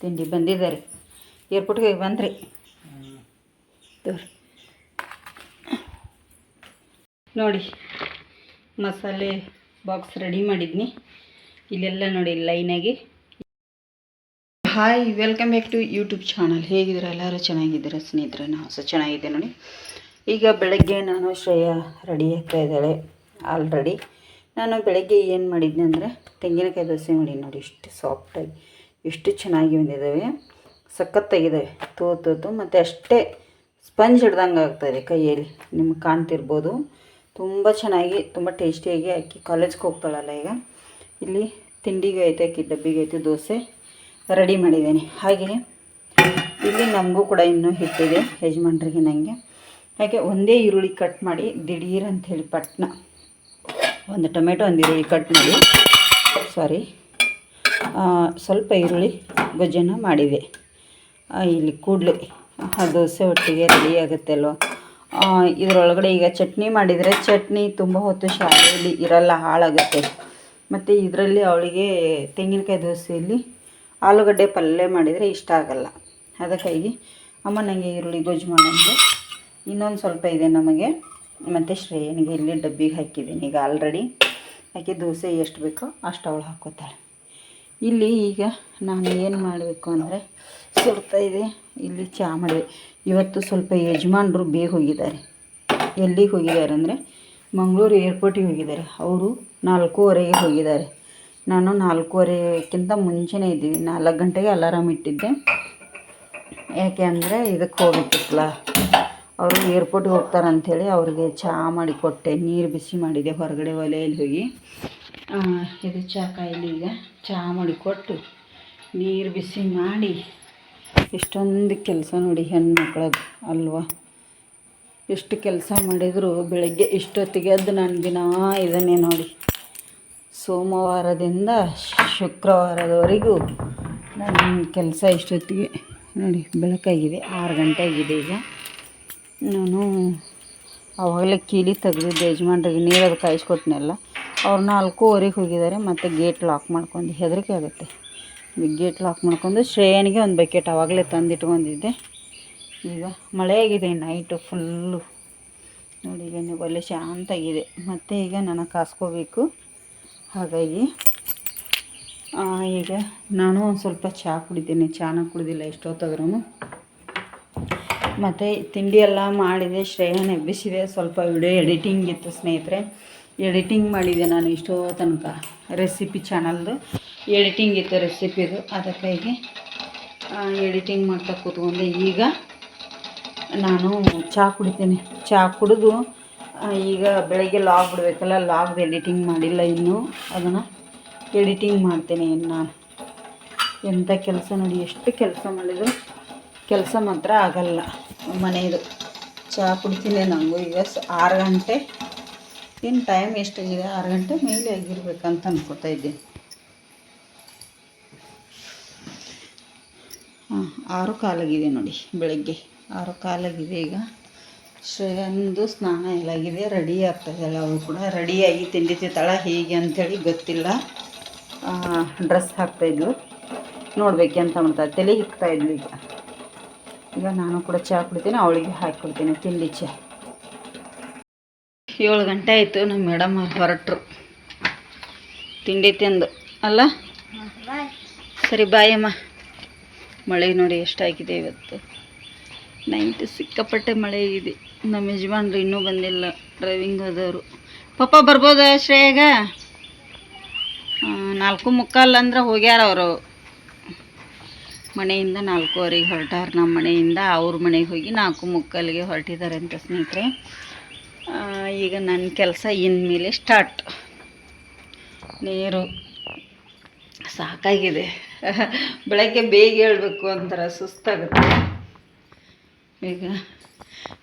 ತಿಂಡಿ ಬಂದಿದ್ದಾರೆ ಏರ್ಪೋರ್ಟ್ಗೆ ಹೋಗಿ ಬಂದ್ರಿ. ನೋಡಿ, ಮಸಾಲೆ ಬಾಕ್ಸ್ ರೆಡಿ ಮಾಡಿದ್ನಿ. ಇಲ್ಲೆಲ್ಲ ನೋಡಿ ಲೈನಾಗಿ hi welcome back to YouTube channel ಹೇಗಿದ್ದೀರಾ? ಎಲ್ಲರೂ ಚೆನ್ನಾಗಿದ್ದೀರಾ? ಸ್ನೇಹಿತರೆ ನಾವು ಸಹ ಚೆನ್ನಾಗಿದೆ ನೋಡಿ. ಈಗ ಬೆಳಗ್ಗೆ ನಾನು ಶ್ರೇಯ ರೆಡಿ ಆಗ್ತಾ ಇದ್ದಾಳೆ ಆಲ್ರೆಡಿ ನಾನು ಬೆಳಗ್ಗೆ ಏನು ಮಾಡಿದ್ನಿ ಅಂದರೆ, ತೆಂಗಿನಕಾಯಿ ದೋಸೆ ಮಾಡಿ ನೋಡಿ, ಇಷ್ಟು ಸಾಫ್ಟಾಗಿ ಎಷ್ಟು ಚೆನ್ನಾಗಿ ಬಂದಿದ್ದಾವೆ. ಸಖತ್ತಾಗಿದೆ. ತೋತೋತು ಮತ್ತು ಅಷ್ಟೇ ಸ್ಪಂಜ್ ಹಿಡ್ದಂಗೆ ಆಗ್ತಾಯಿದೆ ಕೈಯಲ್ಲಿ. ನಿಮ್ಗೆ ಕಾಣ್ತಿರ್ಬೋದು. ತುಂಬ ಚೆನ್ನಾಗಿ, ತುಂಬ ಟೇಸ್ಟಿಯಾಗಿ ಅಕ್ಕಿ ಕಾಲೇಜ್ಗೆ ಹೋಗ್ತಾಳಲ್ಲ ಈಗ. ಇಲ್ಲಿ ತಿಂಡಿಗೆ ಐತೆ, ಅಕ್ಕಿ ಡಬ್ಬಿಗೆ ಐತೆ, ದೋಸೆ ರೆಡಿ ಮಾಡಿದ್ದೇನೆ. ಹಾಗೆ ಇಲ್ಲಿ ನಮಗೂ ಕೂಡ ಇನ್ನೂ ಹಿಟ್ಟಿದೆ, ಯಜಮಾನ್ರಿಗೆ ನನಗೆ ಹಾಗೆ ಒಂದೇ ಈರುಳ್ಳಿ ಕಟ್ ಮಾಡಿ, ದಿಢೀರ್ ಅಂಥೇಳಿ ಪಟ್ನ. ಒಂದು ಟೊಮೆಟೊ, ಒಂದು ಈರುಳ್ಳಿ ಕಟ್ ಮಾಡಿ. ಸಾರಿ ಸ್ವಲ್ಪ ಈರುಳ್ಳಿ ಗೊಜ್ಜನ್ನು ಮಾಡಿದೆ. ಇಲ್ಲಿ ಕೂಡಲೇ ದೋಸೆ ಒಟ್ಟಿಗೆ ರೆಡಿ ಆಗುತ್ತೆ ಅಲ್ವ? ಇದರೊಳಗಡೆ ಈಗ ಚಟ್ನಿ ಮಾಡಿದರೆ ಚಟ್ನಿ ತುಂಬ ಹೊತ್ತು ಶಾಲೆಯಲ್ಲಿ ಇರಲ್ಲ, ಹಾಳಾಗುತ್ತೆ. ಮತ್ತು ಇದರಲ್ಲಿ ಅವಳಿಗೆ ತೆಂಗಿನಕಾಯಿ ದೋಸೆಯಲ್ಲಿ ಆಲೂಗಡ್ಡೆ ಪಲ್ಯ ಮಾಡಿದರೆ ಇಷ್ಟ ಆಗಲ್ಲ. ಅದಕ್ಕಾಗಿ ಅಮ್ಮ ನನಗೆ ಈರುಳ್ಳಿ ಗೊಜ್ಜು ಮಾಡೋದು ಇನ್ನೊಂದು ಸ್ವಲ್ಪ ಇದೆ ನಮಗೆ. ಮತ್ತು ಶ್ರೇಯನಿಗೆ ಇಲ್ಲಿ ಡಬ್ಬಿಗೆ ಹಾಕಿದ್ದೀನಿ. ಈಗ ಆಲ್ರೆಡಿ ಹಾಕಿ ದೋಸೆ ಎಷ್ಟು ಬೇಕೋ ಅಷ್ಟು ಅವಳು ಹಾಕೋತಾಳೆ. ಇಲ್ಲಿ ಈಗ ನಾನು ಏನು ಮಾಡಬೇಕು ಅಂದರೆ ಸ್ವಲ್ಪ ಇದೆ. ಇಲ್ಲಿ ಚಹಾ ಮಾಡಿದೆ. ಇವತ್ತು ಸ್ವಲ್ಪ ಯಜಮಾನರು ಬೇಗ ಹೋಗಿದ್ದಾರೆ. ಎಲ್ಲಿಗೆ ಹೋಗಿದ್ದಾರೆ ಅಂದರೆ ಮಂಗಳೂರು ಏರ್ಪೋರ್ಟಿಗೆ ಹೋಗಿದ್ದಾರೆ. ಅವರು ನಾಲ್ಕೂವರೆಗೆ ಹೋಗಿದ್ದಾರೆ. ನಾನು ನಾಲ್ಕೂವರೆಕ್ಕಿಂತ ಮುಂಚೆನೇ ಇದ್ದೀವಿ. ನಾಲ್ಕು ಗಂಟೆಗೆ ಅಲಾರಾಮ್ ಇಟ್ಟಿದ್ದೆ. ಯಾಕೆ ಅಂದರೆ ಇದಕ್ಕೆ ಹೋಗ್ಬೇಕಿತ್ತಲ್ಲ. ಅವರು ಏರ್ಪೋರ್ಟ್ಗೆ ಹೋಗ್ತಾರೆ ಅಂಥೇಳಿ ಅವ್ರಿಗೆ ಚಹಾ ಮಾಡಿ ಕೊಟ್ಟೆ, ನೀರು ಬಿಸಿ ಮಾಡಿದೆ ಹೊರಗಡೆ ಒಲೆಯಲ್ಲಿ ಹೋಗಿ. ಇದು ಚಹಾ ಕಾಯಿಲಿ ಈಗ. ಚಹಾ ಮಾಡಿ ಕೊಟ್ಟು ನೀರು ಬಿಸಿ ಮಾಡಿ ಎಷ್ಟೊಂದು ಕೆಲಸ ನೋಡಿ ಹೆಣ್ಮಕ್ಳದ್ದು ಅಲ್ವಾ. ಎಷ್ಟು ಕೆಲಸ ಮಾಡಿದರೂ ಬೆಳಗ್ಗೆ ಇಷ್ಟೊತ್ತಿಗೆ ಅದು ನಾನು ದಿನ ಇದನ್ನೇ ನೋಡಿ. ಸೋಮವಾರದಿಂದ ಶುಕ್ರವಾರದವರೆಗೂ ನನ್ನ ಕೆಲಸ ಇಷ್ಟೊತ್ತಿಗೆ ನೋಡಿ ಬೆಳಕಾಗಿದೆ, ಆರು ಗಂಟೆ ಆಗಿದೆ ಈಗ. ನಾನು ಅವಾಗಲೇ ಕೀಲಿ ತೆಗೆದಿದ್ದೆ ಯಜಮಾನ್ರಿಗೆ ನೀರು ಅದು ಕಾಯಿಸ್ಕೊಟ್ನೆಲ್ಲ ಅವ್ರು ನಾಲ್ಕೂವರೆಗೆ ಹೋಗಿದ್ದಾರೆ, ಮತ್ತು ಗೇಟ್ ಲಾಕ್ ಮಾಡ್ಕೊಂಡು ಹೆದರಿಕೆ ಆಗುತ್ತೆ. ಗೇಟ್ ಲಾಕ್ ಮಾಡ್ಕೊಂಡು ಶ್ರೇಯನಿಗೆ ಒಂದು ಬಕೆಟ್ ಆವಾಗಲೇ ತಂದಿಟ್ಕೊಂಡಿದ್ದೆ. ಈಗ ಮಳೆ ಆಗಿದೆ ನೈಟು ಫುಲ್ಲು ನೋಡಿ, ಈಗ ನೀವು ಒಳ್ಳೆ ಶಾಂತಾಗಿದೆ. ಮತ್ತು ಈಗ ನನಗೆ ಕಾಸ್ಕೋಬೇಕು. ಹಾಗಾಗಿ ಈಗ ನಾನು ಒಂದು ಸ್ವಲ್ಪ ಚಹಾ ಕುಡಿದ್ದೀನಿ ಚಹಾನ ಕುಡಿದಿಲ್ಲ ಎಷ್ಟೊತ್ತಾದ್ರೂ ಮತ್ತು ತಿಂಡಿ ಎಲ್ಲ ಮಾಡಿದೆ, ಶ್ರೇಯನ ಎಬ್ಬಿಸಿದೆ. ಸ್ವಲ್ಪ ವಿಡಿಯೋ ಎಡಿಟಿಂಗ್ ಇತ್ತು ಸ್ನೇಹಿತರೆ. ಎಡಿಟಿಂಗ್ ಮಾಡಿದೆ ನಾನು ಇಷ್ಟೋ ತನಕ ರೆಸಿಪಿ ಚಾನಲ್ದು. ಎಡಿಟಿಂಗ್ ಇತ್ತು ರೆಸಿಪಿದು ಅದಕ್ಕಾಗಿ ಎಡಿಟಿಂಗ್ ಮಾಡ್ತಾ ಕೂತ್ಕೊಂಡೆ. ಈಗ ನಾನು ಚಹಾ ಕುಡಿತೀನಿ. ಚಹಾ ಕುಡಿದು ಈಗ ಬೆಳಗ್ಗೆ ಲಾಗ್ ಬಿಡಬೇಕಲ್ಲ ಲಾಗ್ದು ಎಡಿಟಿಂಗ್ ಮಾಡಿಲ್ಲ ಇನ್ನೂ. ಅದನ್ನು ಎಡಿಟಿಂಗ್ ಮಾಡ್ತೀನಿ ಇನ್ನು ನಾನು. ಎಂಥ ಕೆಲಸ ನೋಡಿ, ಎಷ್ಟು ಕೆಲಸ ಮಾಡಿದ್ರು. ಕೆಲಸ ಮಾತ್ರ ಆಗಲ್ಲ. ಮನೆಯದು ಚಹಾ ಕುಡಿತೀನಿ ನನಗೂ ಈಗ ಆರು ಗಂಟೆ. ಇನ್ನು ಟೈಮ್ ಎಷ್ಟಾಗಿದೆ? ಆರು ಗಂಟೆ ಮೇಲೆ ಆಗಿರ್ಬೇಕಂತ ಅನ್ಕೋತಾ ಇದ್ದೀನಿ. ಹಾಂ, ಆರು ಕಾಲಾಗಿದೆ ನೋಡಿ ಬೆಳಗ್ಗೆ. ಆರು ಕಾಲಾಗಿದೆ ಈಗ. ಶ್ರೇಯಂದು ಸ್ನಾನ ಎಲ್ಲ ಆಗಿದೆ. ರೆಡಿ ಆಗ್ತಾಯಿದ್ದಾಳೆ ಅವಳು ಕೂಡ. ರೆಡಿಯಾಗಿ ತಿಂಡಿ ತಿಂತಾಳ. ಹೇಗೆ ಅಂಥೇಳಿ ಗೊತ್ತಿಲ್ಲ. ಡ್ರೆಸ್ ಹಾಕ್ತಾಯಿದ್ಲು ನೋಡ್ಬೇಕು ಅಂತ ಮಾಡ್ತಾಳೆ ತಲೆ ಹಿಕ್ತಾಯಿದ್ಲು ಈಗ. ಈಗ ನಾನು ಕೂಡ ಚಹಾ ಕುಡಿತೀನಿ, ಅವಳಿಗೆ ಹಾಕಿಕೊಡ್ತೀನಿ ತಿಂಡಿ ಚಹಾ ಏಳು ಗಂಟೆ ಆಯಿತು, ನಮ್ಮ ಮೇಡಮ್ ಹೊರಟರು. ತಿಂಡಿ ತಿಂದು, ಅಲ್ಲ? ಸರಿ, ಬಾಯ್ ಅಮ್ಮ. ಮಳೆ ನೋಡಿ ಎಷ್ಟಾಗಿದೆ ಇವತ್ತು. ನೈಟ್ ಸಿಕ್ಕಾಪಟ್ಟೆ ಮಳೆ ಇದೆ. ನಮ್ಮ ಯಜಮಾನ್ರು ಇನ್ನೂ ಬಂದಿಲ್ಲ, ಡ್ರೈವಿಂಗ್ ಹೋದವರು. ಪಪ್ಪ ಬರ್ಬೋದಾ ಶ್ರೇಯಾಗ? ನಾಲ್ಕು ಮುಕ್ಕಾಲು ಅಂದ್ರೆ ಹೋಗ್ಯಾರ ಅವರು. ಮನೆಯಿಂದ ನಾಲ್ಕೂವರೆಗೆ ಹೊರಟಾರ ನಮ್ಮ ಮನೆಯಿಂದ, ಅವ್ರ ಮನೆಗೆ ಹೋಗಿ ನಾಲ್ಕು ಮುಕ್ಕಾಲಿಗೆ ಹೊರಟಿದ್ದಾರೆ ಅಂತ ಸ್ನೇಹಿತರೆ. ಈಗ ನನ್ನ ಕೆಲಸ ಇನ್ಮೇಲೆ ಸ್ಟಾರ್ಟ್ ನೀರು ಸಾಕಾಗಿದೆ. ಬೆಳಗ್ಗೆ ಬೇಗ ಹೇಳಬೇಕು ಅಂತಾರೆ ಸುಸ್ತಾಗುತ್ತೆ. ಈಗ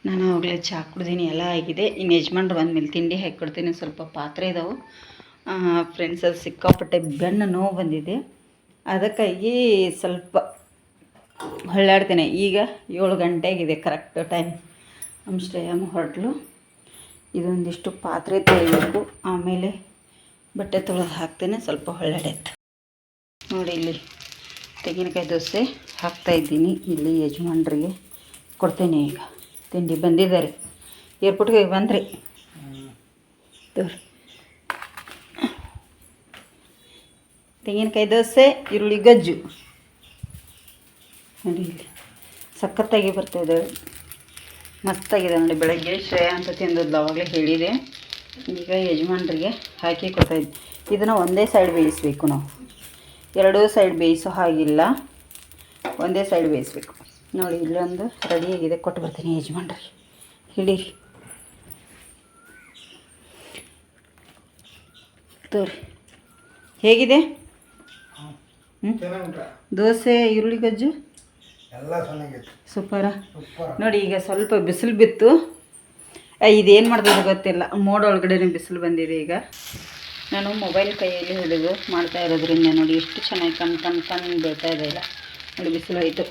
ನಾನು ಅವಾಗಲೇ ಚಹಾ ಕುಡ್ದೀನಿ, ಎಲ್ಲ ಆಗಿದೆ. ಇನ್ನು ಯಜಮಾನ್ರು ಬಂದಮೇಲೆ ತಿಂಡಿ ಹಾಕಿಕೊಡ್ತೀನಿ ಸ್ವಲ್ಪ ಪಾತ್ರೆ ಇದಾವೆ. ಫ್ರೆಂಡ್ಸ್ ಅದು ಸಿಕ್ಕಾಪಟ್ಟೆ ಬೆನ್ನು ನೋವು ಬಂದಿದೆ. ಅದಕ್ಕಾಗಿ ಸ್ವಲ್ಪ ಹೊಳ್ಳಾಡ್ತೇನೆ. ಈಗ ಏಳು ಗಂಟೆಗಿದೆ ಕರೆಕ್ಟ್ ಟೈಮ್ ನಮ್ಮ ಶ್ರೇಯಮ್ಮ ಹೊರಟ್ಲು. ಇದೊಂದಿಷ್ಟು ಪಾತ್ರೆ ತೊಳಿಬೇಕು ಆಮೇಲೆ ಬಟ್ಟೆ ತೊಳೆದು ಹಾಕ್ತೇನೆ. ಸ್ವಲ್ಪ ಹೊಳ್ಳಾಡೈತೆ ನೋಡಿ ಇಲ್ಲಿ ತೆಂಗಿನಕಾಯಿ ದೋಸೆ ಹಾಕ್ತಾಯಿದ್ದೀನಿ ಇಲ್ಲಿ ಯಜಮಾನ್ರಿಗೆ ಕೊಡ್ತೇನೆ ಈಗ. ತಿಂಡಿ ಬಂದಿದ್ದಾರೆ. ಏರ್ಪೋರ್ಟ್ಗೆ ಬಂದ್ರಿ. ತೋರಿ. ತೆಂಗಿನಕಾಯಿ ದೋಸೆ, ಈರುಳ್ಳಿ ಗಜ್ಜು. ನೋಡಿ ಇಲ್ಲಿ. ಸಖತ್ತಾಗಿ ಬರ್ತಾಯಿದೆ ಮಸ್ತಾಗಿದೆ ನೋಡಿ ಬೆಳಗ್ಗೆ. ಶ್ರೇಯ ಅಂತ ತಿಂದದ್ದು ಅವಾಗಲೇ ಹೇಳಿದೆ. ಈಗ ಯಜಮಾನ್ರಿಗೆ ಹಾಕಿ ಕೊಡ್ತಾಯಿದ್ದೆ ಇದನ್ನು ಒಂದೇ ಸೈಡ್ ಬೇಯಿಸಬೇಕು ನಾವು. ಎರಡೂ ಸೈಡ್ ಬೇಯಿಸೋ ಹಾಗಿಲ್ಲ. ಒಂದೇ ಸೈಡ್ ಬೇಯಿಸ್ಬೇಕು. ನೋಡಿ ಇಲ್ಲೊಂದು ರೆಡಿಯಾಗಿದೆ ಕೊಟ್ಟು ಬರ್ತೀನಿ ಯಜಮಾನ್ರಿಗೆ. ಹಿಡೀರಿ. ತೋರಿ. ಹೇಗಿದೆ? ಹ್ಞೂ ದೋಸೆ ಈರುಳ್ಳಿ ಗಜ್ಜು? ಎಲ್ಲ ಚೆನ್ನಾಗಿತ್ತು. ಸೂಪರ? ನೋಡಿ ಈಗ ಸ್ವಲ್ಪ ಬಿಸಿಲು ಬಿತ್ತು. ಇದೇನು ಮಾಡ್ತದೆ ಗೊತ್ತಿಲ್ಲ. ಮೋಡ ಒಳಗಡೆ ಬಿಸಿಲು ಬಂದಿದೆ ಈಗ. ನಾನು ಮೊಬೈಲ್ ಕೈಯಲ್ಲಿ ಹಿಡಿದು ಮಾಡ್ತಾ ಇರೋದ್ರಿಂದ ನೋಡಿ ಎಷ್ಟು ಚೆನ್ನಾಗಿ ಕಣ್ ಕಣ್ ಕಣ್ ಬೀಳ್ತಾ ಇದೆ ಇಲ್ಲ ನೋಡಿ ಬಿಸಿಲು ಆಯಿತು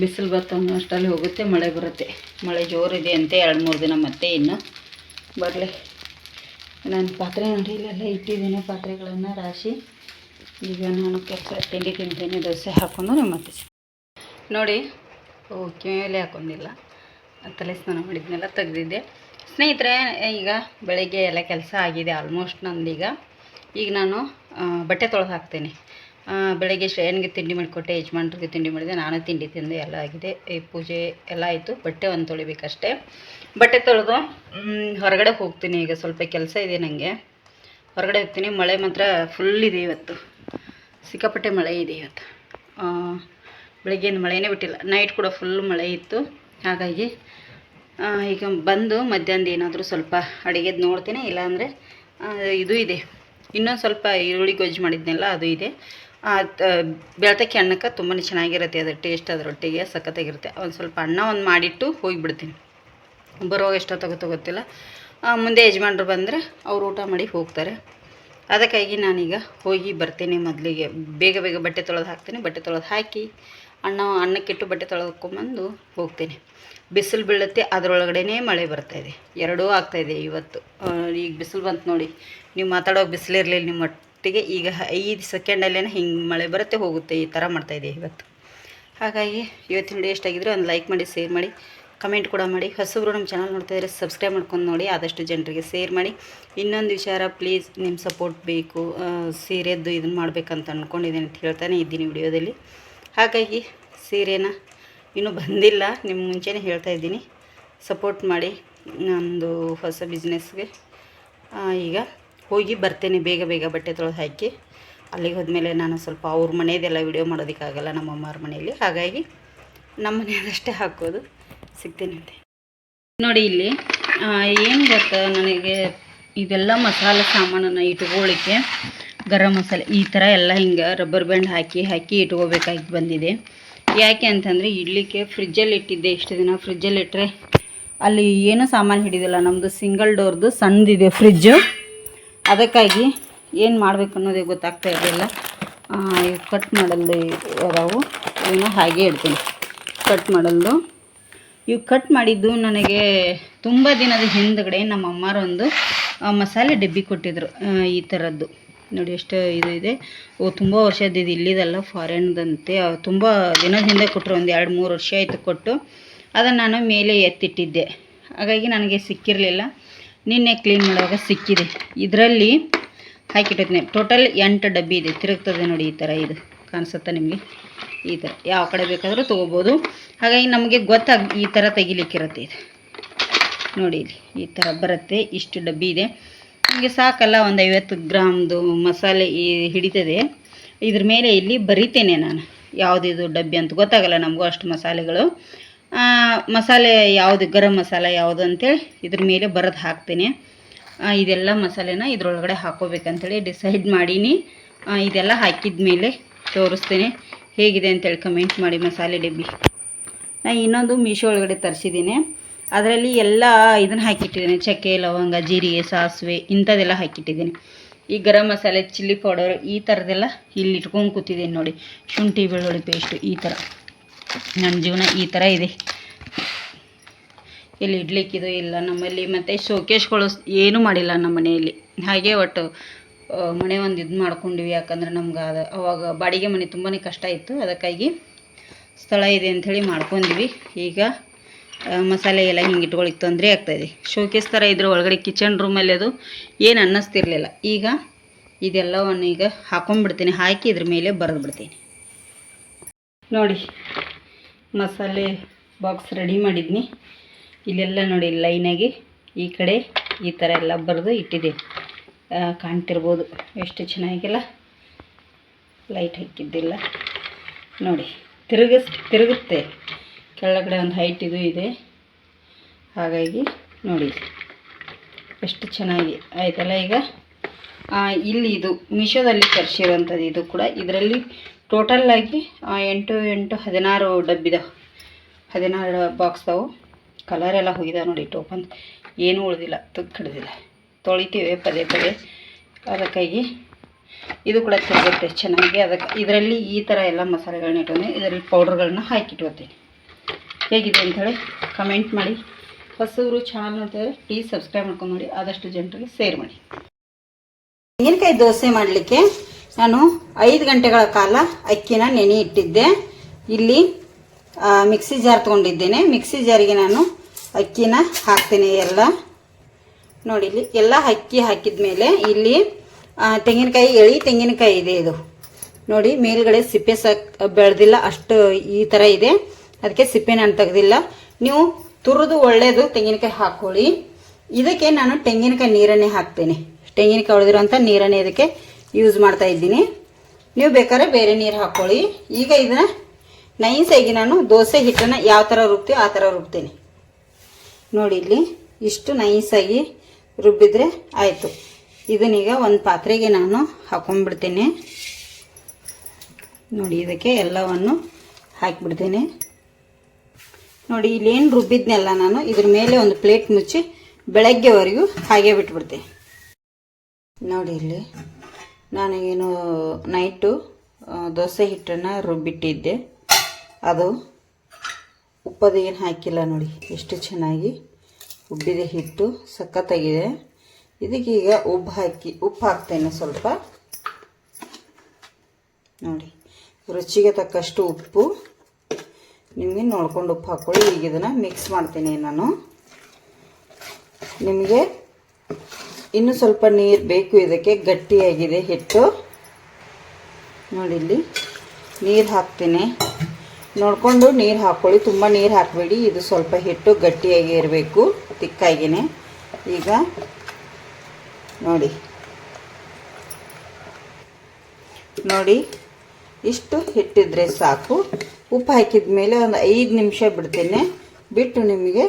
ಬಿಸಿಲು ಬತ್ತು ಅಷ್ಟಲ್ಲಿ ಹೋಗುತ್ತೆ ಮಳೆ ಬರುತ್ತೆ. ಮಳೆ ಜೋರಿದೆ ಅಂತೆ ಎರಡು ಮೂರು ದಿನ ಮತ್ತೆ ಇನ್ನು ಬರಲಿ. ನಾನು ಪಾತ್ರೆ ನೋಡಿ ಇಲ್ಲೆಲ್ಲ ಇಟ್ಟಿದ್ದೀನಿ ಪಾತ್ರೆಗಳನ್ನು ರಾಶಿ. ಈಗ ನಾನು ಕೆಲಸ ತಿಂಡಿ ತಿಂತೇನೆ ದೋಸೆ ಹಾಕೊಂಡು ನಿಮ್ಮ ಮತ್ತೆ. ನೋಡಿ. ಓ ಮೇಲೆ ಹಾಕೊಂಡಿಲ್ಲ. ತಲೆ ಸ್ನಾನ ಮಾಡಿದ್ನೆಲ್ಲ ತೆಗೆದಿದ್ದೆ. ಸ್ನೇಹಿತರೆ, ಈಗ ಬೆಳಗ್ಗೆ ಎಲ್ಲ ಕೆಲಸ ಆಗಿದೆ ಆಲ್ಮೋಸ್ಟ್ ನಂದೀಗ. ಈಗ ನಾನು ಬಟ್ಟೆ ತೊಳೆದು ಹಾಕ್ತೀನಿ. ಬೆಳಗ್ಗೆ ಶ್ರೇಯನ್ಗೆ ತಿಂಡಿ ಮಾಡಿಕೊಟ್ಟೆ, ಯಜಮಾನ್ರಿಗೆ ತಿಂಡಿ ಮಾಡಿದೆ, ನಾನು ತಿಂಡಿ ತಿಂದೆ, ಎಲ್ಲ ಆಗಿದೆ. ಈ ಪೂಜೆ ಎಲ್ಲ ಆಯಿತು, ಬಟ್ಟೆ ಒಂದು ತೊಳಿಬೇಕಷ್ಟೇ. ಬಟ್ಟೆ ತೊಳೆದು ಹೊರಗಡೆ ಹೋಗ್ತೀನಿ ಈಗ, ಸ್ವಲ್ಪ ಕೆಲಸ ಇದೆ ನನಗೆ ಹೊರಗಡೆ ಹೋಗ್ತೀನಿ, ಮಳೆ ಮಾತ್ರ ಫುಲ್ ಇದೆ ಇವತ್ತು. ಸಿಕ್ಕಾಪಟ್ಟೆ ಮಳೆ ಇದೆ ಇವತ್ತು. ಬೆಳಗ್ಗೆಯಿಂದ ಮಳೆನೇ ಬಿಟ್ಟಿಲ್ಲ. ನೈಟ್ ಕೂಡ ಫುಲ್ ಮಳೆ ಇತ್ತು. ಹಾಗಾಗಿ ಈಗ ಬಂದು ಮಧ್ಯಾಹ್ನದ ಏನಾದರೂ ಸ್ವಲ್ಪ ಅಡುಗೆದು ನೋಡ್ತೀನಿ. ಇಲ್ಲಾಂದರೆ ಇದು ಇದೆ. ಇನ್ನೊಂದು ಸ್ವಲ್ಪ ಈರುಳ್ಳಿ ಗೊಜ್ಜು ಮಾಡಿದ್ನೆಲ್ಲ, ಅದು ಇದೆ. ಬೆಳ್ತಕ್ಕಿ ಅನ್ನಕ್ಕೆ ತುಂಬಾ ಚೆನ್ನಾಗಿರುತ್ತೆ. ಅದರ ಟೇಸ್ಟ್ ಅದರೊಟ್ಟಿಗೆ ಸಖತ್ತಾಗಿರುತ್ತೆ. ಒಂದು ಸ್ವಲ್ಪ ಅನ್ನ ಒಂದು ಮಾಡಿಟ್ಟು ಹೋಗಿಬಿಡ್ತೀನಿ. ಬರುವಾಗ ಎಷ್ಟೊತ್ತಾಗುತ್ತೋ ಗೊತ್ತಿಲ್ಲ. ಮುಂದೆ ಯಜಮಾನ್ರು ಬಂದರೆ ಅವ್ರು ಊಟ ಮಾಡಿ ಹೋಗ್ತಾರೆ. ಅದಕ್ಕಾಗಿ ನಾನೀಗ ಹೋಗಿ ಬರ್ತೀನಿ ಮೊದಲಿಗೆ. ಬೇಗ ಬೇಗ ಬಟ್ಟೆ ತೊಳೆದು ಹಾಕ್ತೀನಿ. ಬಟ್ಟೆ ತೊಳೆದು ಹಾಕಿ ಅನ್ನ ಅನ್ನಕ್ಕಿಟ್ಟು ಬಟ್ಟೆ ತೊಳೆದ್ಕೊಂಬಂದು ಹೋಗ್ತೇನೆ. ಬಿಸಿಲು ಬೀಳುತ್ತೆ, ಅದರೊಳಗಡೆನೇ ಮಳೆ ಬರ್ತಾಯಿದೆ ಎರಡೂ ಆಗ್ತಾಯಿದೆ ಇವತ್ತು. ಈಗ ಬಿಸಿಲು ಬಂತು ನೋಡಿ, ನೀವು ಮಾತಾಡೋ ಬಿಸಿಲಿರಲಿಲ್ಲ ನಿಮ್ಮ ಮಟ್ಟಿಗೆ. ಈಗ ಐದು ಸೆಕೆಂಡಲ್ಲೇ ಹಿಂಗೆ ಮಳೆ ಬರುತ್ತೆ, ಹೋಗುತ್ತೆ, ಈ ಥರ ಮಾಡ್ತಾಯಿದೆ ಇವತ್ತು. ಹಾಗಾಗಿ ಇವತ್ತಿನ ವಿಡಿಯೋ ಎಷ್ಟಾಗಿದ್ರೆ ಒಂದು ಲೈಕ್ ಮಾಡಿ, ಶೇರ್ ಮಾಡಿ, ಕಮೆಂಟ್ ಕೂಡ ಮಾಡಿ. ಹೊಸಬ್ರು ನಮ್ಮ ಚಾನಲ್ ನೋಡ್ತಾ ಇದ್ರೆ ಸಬ್ಸ್ಕ್ರೈಬ್ ಮಾಡ್ಕೊಂಡು ನೋಡಿ, ಆದಷ್ಟು ಜನರಿಗೆ ಶೇರ್ ಮಾಡಿ. ಇನ್ನೊಂದು ವಿಚಾರ ಪ್ಲೀಸ್ ನಿಮ್ಮ ಸಪೋರ್ಟ್ ಬೇಕು. ಸೀರೆದ್ದು ಇದನ್ನು ಮಾಡ್ಬೇಕಂತ ಅಂದ್ಕೊಂಡಿದ್ದೀನಿ ಅಂತ ಹೇಳ್ತಾನೆ ಇದ್ದೀನಿ ವಿಡಿಯೋದಲ್ಲಿ ಹಾಗಾಗಿ ಸೀರೆನ ಇನ್ನೂ ಬಂದಿಲ್ಲ ನಿಮ್ಮ ಮುಂಚೆನೇ ಹೇಳ್ತಾ ಇದ್ದೀನಿ. ಸಪೋರ್ಟ್ ಮಾಡಿ ನಮ್ಮದು ಹೊಸ ಬಿಸ್ನೆಸ್ಗೆ ಈಗ ಹೋಗಿ ಬರ್ತೇನೆ ಬೇಗ ಬೇಗ ಬಟ್ಟೆ ತೊಳೆದು ಹಾಕಿ. ಅಲ್ಲಿಗೆ ಹೋದ್ಮೇಲೆ ನಾನು ಸ್ವಲ್ಪ ಅವ್ರ ಮನೆಯದೆಲ್ಲ ವಿಡಿಯೋ ಮಾಡೋದಕ್ಕಾಗಲ್ಲ, ನಮ್ಮ ಅಮ್ಮವ್ರ ಮನೆಯಲ್ಲಿ. ಹಾಗಾಗಿ ನಮ್ಮ ಮನೆಯಲ್ಲಷ್ಟೇ ಹಾಕೋದು, ಸಿಗ್ತೇನೆ ನೋಡಿ ಇಲ್ಲಿ ಏನು ಗೊತ್ತಾ ನನಗೆ ಇದೆಲ್ಲ ಮಸಾಲೆ ಸಾಮಾನನ್ನು ಇಟ್ಕೊಳ್ಳಿಕ್ಕೆ. ಗರಂ ಮಸಾಲೆ, ಈ ಥರ ಎಲ್ಲ ಹಿಂಗೆ ರಬ್ಬರ್ ಬ್ಯಾಂಡ್ ಹಾಕಿ ಹಾಕಿ ಇಟ್ಕೋಬೇಕಾಗಿ ಬಂದಿದೆ. ಯಾಕೆ ಅಂತಂದರೆ ಇಡ್ಲಿಕ್ಕೆ ಫ್ರಿಜ್ಜಲ್ಲಿ ಇಟ್ಟಿದ್ದೆ ಇಷ್ಟು ದಿನ. ಫ್ರಿಜ್ಜಲ್ಲಿ ಇಟ್ಟರೆ ಅಲ್ಲಿ ಏನೂ ಸಾಮಾನು ಹಿಡಿದಿಲ್ಲ. ನಮ್ಮದು ಸಿಂಗಲ್ ಡೋರ್ದು ಸಣ್ಣದಿದೆ ಫ್ರಿಜ್ಜು ಅದಕ್ಕಾಗಿ ಏನು ಮಾಡಬೇಕು ಅನ್ನೋದೇ ಗೊತ್ತಾಗ್ತಾ ಇರಲಿಲ್ಲ. ಇವು ಕಟ್ ಮಾಡಲ್ದು ಅದಾವು. ಇವನ್ನ ಹಾಗೆ ಇಡ್ತೀನಿ. ಕಟ್ ಮಾಡಲ್ದು. ಇವು ಕಟ್ ಮಾಡಿದ್ದು ನನಗೆ ತುಂಬ ದಿನದ ಹಿಂದ್ಗಡೆ ನಮ್ಮ ಅಮ್ಮರೊಂದು ಮಸಾಲೆ ಡಬ್ಬಿ ಕೊಟ್ಟಿದ್ರು ಈ ಥರದ್ದು ನೋಡಿ ಎಷ್ಟು ಇದು ಇದೆ. ಓ, ತುಂಬ ವರ್ಷದ್ದು ಇದು ಇಲ್ಲಿದಲ್ಲ, ಫಾರಿನ್ದಂತೆ. ತುಂಬ ದಿನದ ಹಿಂದೆ ಕೊಟ್ಟರು ಒಂದು ಎರಡು ಮೂರು ವರ್ಷ ಆಯಿತು ಕೊಟ್ಟು. ಅದನ್ನು ನಾನು ಮೇಲೆ ಎತ್ತಿಟ್ಟಿದ್ದೆ. ಹಾಗಾಗಿ ನನಗೆ ಸಿಕ್ಕಿರಲಿಲ್ಲ. ನಿನ್ನೆ ಕ್ಲೀನ್ ಮಾಡುವಾಗ ಸಿಕ್ಕಿದೆ. ಇದರಲ್ಲಿ ಹಾಕಿಟ್ಟಿದ್ದೆ. ಟೋಟಲ್ ಎಂಟು ಡಬ್ಬಿ ಇದೆ. ತಿರುಗ್ತದೆ ನೋಡಿ ಈ ಥರ ಇದು. ಕಾಣಿಸುತ್ತೆ ನಿಮಗೆ? ಈ ಥರ ಯಾವ ಕಡೆ ಬೇಕಾದರೂ ತೊಗೋಬೋದು. ಹಾಗಾಗಿ ನಮಗೆ ಗೊತ್ತಾಗ ಈ ಥರ ತೆಗಿಲಿಕ್ಕಿರುತ್ತೆ ಇದು. ನೋಡಿ ಈ ಥರ ಬರುತ್ತೆ. ಇಷ್ಟು ಡಬ್ಬಿ ಇದೆ. ನಿಮಗೆ ಸಾಕಲ್ಲ, ಒಂದು ಐವತ್ತು ಗ್ರಾಮ್ದು ಮಸಾಲೆ ಈ ಹಿಡಿತದೆ. ಇದ್ರ ಮೇಲೆ ಇಲ್ಲಿ ಬರಿತೇನೆ ನಾನು. ಯಾವುದಿದು ಡಬ್ಬಿ ಅಂತ ಗೊತ್ತಾಗಲ್ಲ ನಮಗೂ ಅಷ್ಟು ಮಸಾಲೆಗಳು. ಮಸಾಲೆ ಯಾವುದು, ಗರಂ ಮಸಾಲೆ ಯಾವುದು ಅಂತೇಳಿ ಇದ್ರ ಮೇಲೆ ಬರೆದು ಹಾಕ್ತೇನೆ. ಇದೆಲ್ಲ ಮಸಾಲೆನ ಇದ್ರೊಳಗಡೆ ಹಾಕೋಬೇಕಂತೇಳಿ ಡಿಸೈಡ್ ಮಾಡೀನಿ. ಇದೆಲ್ಲ ಹಾಕಿದ ಮೇಲೆ ತೋರಿಸ್ತೇನೆ. ಹೇಗಿದೆ ಅಂತೇಳಿ ಕಮೆಂಟ್ ಮಾಡಿ ಮಸಾಲೆ ಡಬ್ಬಿ. ನಾನು ಇನ್ನೊಂದು ಮೀಶೋ ಒಳಗಡೆ ತರಿಸಿದ್ದೀನಿ ಅದರಲ್ಲಿ ಎಲ್ಲ ಇದನ್ನು ಹಾಕಿಟ್ಟಿದ್ದೀನಿ ಚಕ್ಕೆ, ಲವಂಗ, ಜೀರಿಗೆ, ಸಾಸಿವೆ ಇಂಥದ್ದೆಲ್ಲ ಹಾಕಿಟ್ಟಿದ್ದೀನಿ ಈ ಗರಂ ಮಸಾಲೆ, ಚಿಲ್ಲಿ ಪೌಡರ್ ಈ ಥರದ್ದೆಲ್ಲ ಇಲ್ಲಿ ಇಟ್ಕೊಂಡು ಕೂತಿದ್ದೀನಿ ನೋಡಿ. ಶುಂಠಿ, ಬೆಳ್ಳುಳ್ಳಿ ಪೇಸ್ಟು ಈ ಥರ ನನ್ನ ಜೀವನ ಈ ಥರ ಇದೆ. ಇಲ್ಲಿ ಇಡ್ಲಿಕ್ಕಿದು ಇಲ್ಲ ನಮ್ಮಲ್ಲಿ ಮತ್ತು ಶೋಕೇಶ್ಗಳು ಏನೂ ಮಾಡಿಲ್ಲ ನಮ್ಮ ಮನೆಯಲ್ಲಿ. ಹಾಗೆ ಒಟ್ಟು ಮನೆ ಒಂದು ಇದು ಮಾಡ್ಕೊಂಡಿವಿ. ಯಾಕಂದ್ರೆ ನಮ್ಗೆ ಅದು, ಅವಾಗ ಬಾಡಿಗೆ ಮನೆ ತುಂಬಾ ಕಷ್ಟ ಇತ್ತು. ಅದಕ್ಕಾಗಿ ಸ್ಥಳ ಇದೆ ಅಂಥೇಳಿ ಮಾಡ್ಕೊಂಡಿವಿ. ಈಗ ಮಸಾಲೆ ಎಲ್ಲ ಹಿಂಗೆ ಇಟ್ಕೊಳ್ಳಿಕ್ಕೆ ತೊಂದರೆ ಆಗ್ತಾಯಿದೆ ಶೋಕೇಸ್ ಥರ ಇದ್ರ ಒಳಗಡೆ ಕಿಚನ್ ರೂಮಲ್ಲಿ ಅದು ಏನು ಅನ್ನಿಸ್ತಿರ್ಲಿಲ್ಲ. ಈಗ ಇದೆಲ್ಲವನ್ನು ಈಗ ಹಾಕೊಂಡ್ಬಿಡ್ತೀನಿ ಹಾಕಿ ಇದ್ರ ಮೇಲೆ ಬರೆದು ಬಿಡ್ತೀನಿ ನೋಡಿ, ಮಸಾಲೆ ಬಾಕ್ಸ್ ರೆಡಿ ಮಾಡಿದ್ನಿ. ಇಲ್ಲೆಲ್ಲ ನೋಡಿ ಲೈನಾಗಿ ಈ ಕಡೆ ಈ ಥರ ಎಲ್ಲ ಬರೆದು ಇಟ್ಟಿದೆ. ಕಾಣ್ತಿರ್ಬೋದು ಎಷ್ಟು ಚೆನ್ನಾಗಿಲ್ಲ. ಲೈಟ್ ಹಾಕಿದ್ದಿಲ್ಲ. ನೋಡಿ, ತಿರುಗಿಸ್, ತಿರುಗುತ್ತೆ. ಕೆಳಗಡೆ ಒಂದು ಹೈಟ್ ಇದು ಇದೆ. ಹಾಗಾಗಿ ನೋಡಿ ಎಷ್ಟು ಚೆನ್ನಾಗಿ ಆಯ್ತಲ್ಲ ಈಗ. ಇಲ್ಲಿ ಇದು ಮೀಶೋದಲ್ಲಿ ತರಿಸಿರುವಂಥದ್ದು ಇದು ಕೂಡ. ಇದರಲ್ಲಿ ಟೋಟಲ್ಲಾಗಿ ಎಂಟು ಎಂಟು ಹದಿನಾರು ಡಬ್ಬಿದ, ಹದಿನಾರು ಬಾಕ್ಸ್ ಅದಾವು ಕಲರ್ ಎಲ್ಲ ಹೋಗಿದಾವೆ ನೋಡಿ ಟೋಪನ್ ಏನೂ ಉಳಿದಿಲ್ಲ ತುಕ್ಕು ಹಿಡ್ದಿಲ್ಲ ತೊಳಿತೀವಿ ಪದೇ ಪದೇ. ಅದಕ್ಕಾಗಿ ಇದು ಕೂಡ ತಿರುಗುತ್ತೆ ಚೆನ್ನಾಗಿ. ಅದಕ್ಕೆ ಇದರಲ್ಲಿ ಈ ಥರ ಎಲ್ಲ ಮಸಾಲೆಗಳನ್ನ ಇಟ್ಕೊಂಡು ಇದರಲ್ಲಿ ಪೌಡ್ರ್ಗಳನ್ನ ಹಾಕಿಟ್ಕೋತೀನಿ. ಹೇಗಿದೆ ಅಂತೇಳಿ ಕಮೆಂಟ್ ಮಾಡಿ. ಹೊಸವರು ಚಾನಲ್ ನೋಡ್ತಿದ್ರೆ ಪ್ಲೀಸ್ ಸಬ್ಸ್ಕ್ರೈಬ್ ಮಾಡ್ಕೊಂಡು ನೋಡಿ. ಆದಷ್ಟು ಜನರಿಗೆ ಶೇರ್ ಮಾಡಿ. ತೆಂಗಿನಕಾಯಿ ದೋಸೆ ಮಾಡಲಿಕ್ಕೆ ನಾನು ಐದು ಗಂಟೆಗಳ ಕಾಲ ಅಕ್ಕಿನ ನೆನೆ ಇಟ್ಟಿದ್ದೆ. ಇಲ್ಲಿ ಮಿಕ್ಸಿ ಜಾರ್ ತಗೊಂಡಿದ್ದೇನೆ. ಮಿಕ್ಸಿ ಜಾರಿಗೆ ನಾನು ಅಕ್ಕಿನ ಹಾಕ್ತೇನೆ ಎಲ್ಲ. ನೋಡಿ, ಇಲ್ಲಿ ಎಲ್ಲ ಅಕ್ಕಿ ಹಾಕಿದ ಮೇಲೆ ಇಲ್ಲಿ ತೆಂಗಿನಕಾಯಿ, ಎಳಿ ತೆಂಗಿನಕಾಯಿ ಇದೆ ಇದು. ನೋಡಿ, ಮೇಲ್ಗಡೆ ಸಿಪ್ಪೆ ಸಾಕ್, ಬೆಳೆದಿಲ್ಲ, ಅಷ್ಟು ಈ ಥರ ಇದೆ. ಅದಕ್ಕೆ ಸಿಪ್ಪೆ ನಾನು ತೆಗೆದಿಲ್ಲ. ನೀವು ತುರಿದು ಒಳ್ಳೆಯದು ತೆಂಗಿನಕಾಯಿ ಹಾಕ್ಕೊಳ್ಳಿ ಇದಕ್ಕೆ ನಾನು ತೆಂಗಿನಕಾಯಿ ನೀರನ್ನೇ ಹಾಕ್ತೇನೆ. ತೆಂಗಿನಕಾಯಿ ಉಳಿದಿರೋಂಥ ನೀರನ್ನೇ ಇದಕ್ಕೆ ಯೂಸ್ ಮಾಡ್ತಾ ಇದ್ದೀನಿ. ನೀವು ಬೇಕಾದ್ರೆ ಬೇರೆ ನೀರು ಹಾಕ್ಕೊಳ್ಳಿ ಈಗ ಇದನ್ನ ನೈಸಾಗಿ ನಾನು ದೋಸೆ ಹಿಟ್ಟನ್ನು ಯಾವ ಥರ ರುಬ್ತೀವೋ ಆ ಥರ ರುಬ್ತೀನಿ. ನೋಡಿ ಇಲ್ಲಿ ಇಷ್ಟು ನೈಸಾಗಿ ರುಬ್ಬಿದ್ರೆ ಆಯಿತು. ಇದನ್ನೀಗ ಒಂದು ಪಾತ್ರೆಗೆ ನಾನು ಹಾಕೊಂಡ್ಬಿಡ್ತೇನೆ. ನೋಡಿ ಇದಕ್ಕೆ ಎಲ್ಲವನ್ನು ಹಾಕಿಬಿಡ್ತೇನೆ. ನೋಡಿ, ಇಲ್ಲಿ ಏನು ರುಬ್ಬಿದ್ನೆಲ್ಲ ನಾನು, ಇದ್ರ ಮೇಲೆ ಒಂದು ಪ್ಲೇಟ್ ಮುಚ್ಚಿ ಬೆಳಗ್ಗೆವರೆಗೂ ಹಾಗೆ ಬಿಟ್ಬಿಡ್ತೆ ನೋಡಿ ಇಲ್ಲಿ, ನಾನು ಏನು ನೈಟು ದೋಸೆ ಹಿಟ್ಟನ್ನು ರುಬ್ಬಿಟ್ಟಿದ್ದೆ. ಅದು ಉಪ್ಪದು ಏನು ಹಾಕಿಲ್ಲ ನೋಡಿ, ಎಷ್ಟು ಚೆನ್ನಾಗಿ ಉಬ್ಬಿದೆ ಹಿಟ್ಟು ಸಖತ್ತಾಗಿದೆ. ಇದಕ್ಕೀಗ ಉಪ್ಪು ಹಾಕಿ, ಉಪ್ಪು ಹಾಕ್ತೇನೆ ಸ್ವಲ್ಪ. ನೋಡಿ, ರುಚಿಗೆ ತಕ್ಕಷ್ಟು ಉಪ್ಪು. ನಿಮಗೆ ನೋಡ್ಕೊಂಡು ಉಪ್ಪು ಹಾಕ್ಕೊಳ್ಳಿ. ಈಗ ಇದನ್ನು ಮಿಕ್ಸ್ ಮಾಡ್ತೀನಿ ನಾನು. ನಿಮಗೆ ಇನ್ನು ಸ್ವಲ್ಪ ನೀರು ಬೇಕು, ಇದಕ್ಕೆ ಗಟ್ಟಿಯಾಗಿದೆ ಹಿಟ್ಟು. ನೋಡಿ ಇಲ್ಲಿ ನೀರು ಹಾಕ್ತೀನಿ. ನೋಡಿಕೊಂಡು ನೀರು ಹಾಕ್ಕೊಳ್ಳಿ. ತುಂಬ ನೀರು ಹಾಕಬೇಡಿ. ಇದು ಸ್ವಲ್ಪ ಹಿಟ್ಟು ಗಟ್ಟಿಯಾಗಿ ಇರಬೇಕು, ತಿಕ್ಕಾಗಿನೇ. ಈಗ ನೋಡಿ. ನೋಡಿ. ಇಷ್ಟು ಹಿಟ್ಟಿದ್ರೆ ಸಾಕು. ಉಪ್ಪು ಹಾಕಿದ ಮೇಲೆ ಒಂದು ಐದು ನಿಮಿಷ ಬಿಡ್ತೇನೆ. ಬಿಟ್ಟು ನಿಮಗೆ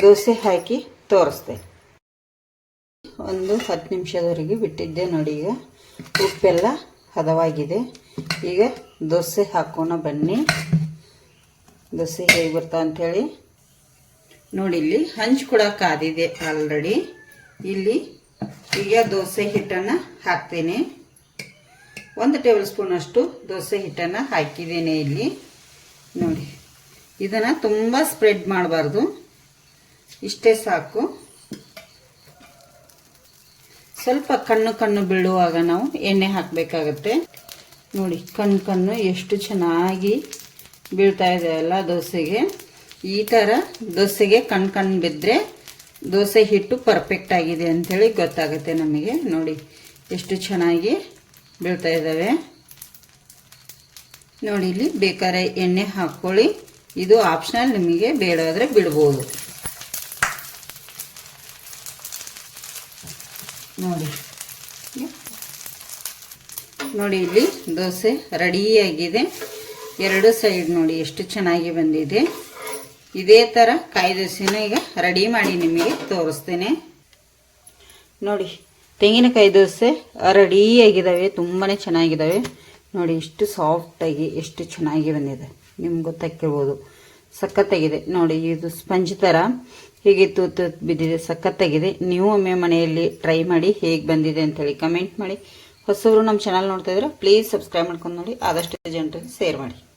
ದೋಸೆ ಹಾಕಿ ತೋರಿಸ್ತೇನೆ. ಒಂದು ಹತ್ತು ನಿಮಿಷದವರೆಗೆ ಬಿಟ್ಟಿದ್ದೆ ನೋಡಿ ಈಗ. ಉಪ್ಪೆಲ್ಲ ಹದವಾಗಿದೆ. ಈಗ ದೋಸೆ ಹಾಕೋಣ ಬನ್ನಿ. ದೋಸೆ ಹೇಗೆ ಬರ್ತಾ ಅಂಥೇಳಿ ನೋಡಿ, ಇಲ್ಲಿ ಹಂಚು ಕೂಡ ಕಾದಿದೆ ಆಲ್ರೆಡಿ ಇಲ್ಲಿ ಈಗ ದೋಸೆ ಹಿಟ್ಟನ್ನು ಹಾಕ್ತೇನೆ. ಒಂದು ಟೇಬಲ್ ಸ್ಪೂನ್ ಅಷ್ಟು ದೋಸೆ ಹಿಟ್ಟನ್ನು ಹಾಕಿದ್ದೇನೆ ಇಲ್ಲಿ. ನೋಡಿ, ಇದನ್ನು ತುಂಬ ಸ್ಪ್ರೆಡ್ ಮಾಡಬಾರ್ದು. ಇಷ್ಟೇ ಸಾಕು. ಸ್ವಲ್ಪ ಕಣ್ಣು ಕಣ್ಣು ಬೀಳುವಾಗ ನಾವು ಎಣ್ಣೆ ಹಾಕಬೇಕಾಗತ್ತೆ. ನೋಡಿ, ಕಣ್ಣು ಕಣ್ಣು ಎಷ್ಟು ಚೆನ್ನಾಗಿ ಬೀಳ್ತಾ ಇದೆ ಅಲ್ಲ ದೋಸೆಗೆ. ಈ ಥರ ದೋಸೆಗೆ ಕಣ್ಣು ಕಣ್ಣು ಬಿದ್ದರೆ ದೋಸೆ ಹಿಟ್ಟು ಪರ್ಫೆಕ್ಟ್ ಆಗಿದೆ ಅಂಥೇಳಿ ಗೊತ್ತಾಗುತ್ತೆ ನಮಗೆ. ನೋಡಿ, ಎಷ್ಟು ಚೆನ್ನಾಗಿ ಬೀಳ್ತಾ ಇದ್ದಾವೆ. ನೋಡಿ, ಇಲ್ಲಿ ಬೇಕಾದ್ರೆ ಎಣ್ಣೆ ಹಾಕ್ಕೊಳ್ಳಿ ಇದು ಆಪ್ಷನಲ್ ನಿಮಗೆ ಬೇಡಾದರೆ ಬಿಡ್ಬೋದು. ನೋಡಿ. ನೋಡಿ, ಇಲ್ಲಿ ದೋಸೆ ರೆಡಿಯಾಗಿದೆ. ಎರಡು ಸೈಡ್ ನೋಡಿ, ಎಷ್ಟು ಚೆನ್ನಾಗಿ ಬಂದಿದೆ. ಇದೇ ಥರ ಕಾಯಿ ದೋಸೆನ ಈಗ ರೆಡಿ ಮಾಡಿ ನಿಮಗೆ ತೋರಿಸ್ತೇನೆ. ನೋಡಿ ತೆಂಗಿನಕಾಯಿ ದೋಸೆ ರೆಡಿಯಾಗಿದ್ದಾವೆ ತುಂಬಾ ಚೆನ್ನಾಗಿದ್ದಾವೆ. ನೋಡಿ, ಎಷ್ಟು ಸಾಫ್ಟಾಗಿ ಎಷ್ಟು ಚೆನ್ನಾಗಿ ಬಂದಿದೆ. ನಿಮ್ಗೆ ಗೊತ್ತಾಗಿರ್ಬೋದು ಸಖತ್ತಾಗಿದೆ. ನೋಡಿ, ಇದು ಸ್ಪಂಜ್ ಥರ ಹೀಗೆ ತೂತು ಬಿದ್ದಿದೆ. ಸಖತ್ತಾಗಿದೆ. ನೀವು ಒಮ್ಮೆ ಮನೆಯಲ್ಲಿ ಟ್ರೈ ಮಾಡಿ ಹೇಗೆ ಬಂದಿದೆ ಅಂತೇಳಿ ಕಮೆಂಟ್ ಮಾಡಿ. ಹೊಸವರು ನಮ್ಮ ಚಾನಲ್ ನೋಡ್ತಾ ಇದ್ರೆ ಪ್ಲೀಸ್ ಸಬ್ಸ್ಕ್ರೈಬ್ ಮಾಡ್ಕೊಂಡು ನೋಡಿ. ಆದಷ್ಟು ಜನರಿಗೆ ಶೇರ್ ಮಾಡಿ.